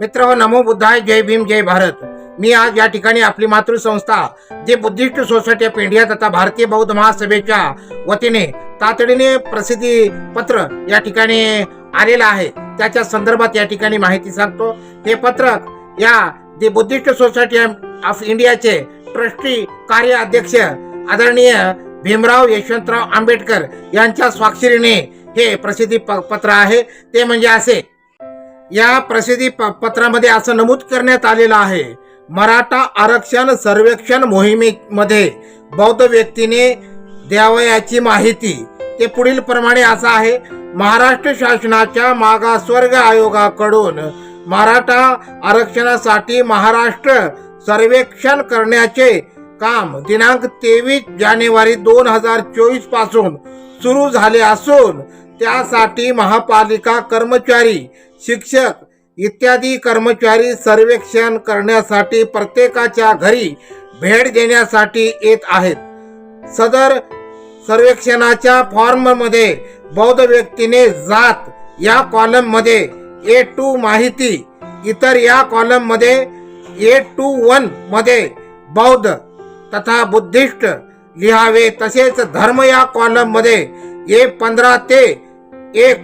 मित्र हो नमो बुद्धाय जय भीम जय भारत. मी आज या ठिकाणी आपली मातृसंस्था जे बुद्धिस्ट सोसायटी ऑफ इंडिया तथा भारतीय बौद्ध महासभेच्या वतीने तातडीने प्रसिद्धी पत्र या ठिकाणी आलेलं आहे. त्याच्या संदर्भात या ठिकाणी माहिती सांगतो. हे पत्रक या जे बुद्धिस्ट सोसायटी ऑफ इंडियाचे ट्रस्टी कार्य अध्यक्ष आदरणीय भीमराव यशवंतराव आंबेडकर यांच्या स्वाक्षरीने हे प्रसिद्धी प- पत्र आहे. ते म्हणजे असे या प्रसिद्धी प- पत्रामध्ये असं नमूद करण्यात आलेलं आहे. मराठा आरक्षण सर्वेक्षण मोहिमेमध्ये बौद्ध व्यक्तीने द्यावयाची माहिती. ते पुढील प्रमाणे असं आहे. महाराष्ट्र शासनाच्या मागासवर्ग आयोगाकडून मराठा आरक्षणासाठी महाराष्ट्र सर्वेक्षण करण्याचे काम दिनांक तेवीस जानेवारी दोन हजार चोवीसपासून सुरू झाले असून त्यासाठी महापालिका कर्मचारी शिक्षक इत्यादी कर्मचारी सर्वेक्षण करण्यासाठी प्रत्येकाच्या घरी भेट देण्यासाठी येत आहेत. सदर सर्वेक्षणाच्या फॉर्ममध्ये बौद्ध व्यक्तीने जात या कॉलममध्ये ए टू माहिती इतर या कॉलममध्ये ए टू वनमध्ये बौद्ध तथा बुद्धिस्ट लिहावे तसेच धर्म या कॉलममध्ये ए पंधरा ते एक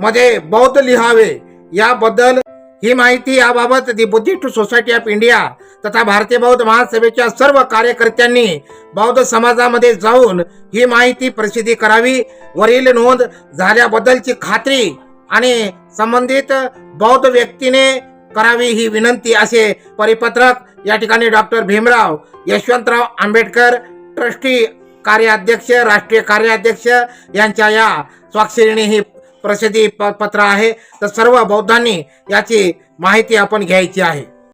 मध्ये बौद्ध लिहावे. याबद्दल ही माहिती याबाबत the Buddhist society of India तथा भारतीय बौद्ध महासभेच्या सर्व कार्यकर्त्यांनी बौद्ध समाजामध्ये जाऊन ही माहिती प्रसिद्धी करावी. वरील नोंद झाल्याबद्दलची खात्री आणि संबंधित बौद्ध व्यक्तीने करावी ही विनंती असे परिपत्रक या ठिकाणी डॉक्टर भीमराव यशवंतराव आंबेडकर ट्रस्टी कार्याध्यक्ष राष्ट्रीय कार्याध्यक्ष यांच्या या स्वाक्षरीने ही प्रसिद्धी प- पत्र आहे. तर सर्व बौद्धांनी याची माहिती आपण घ्यायची आहे.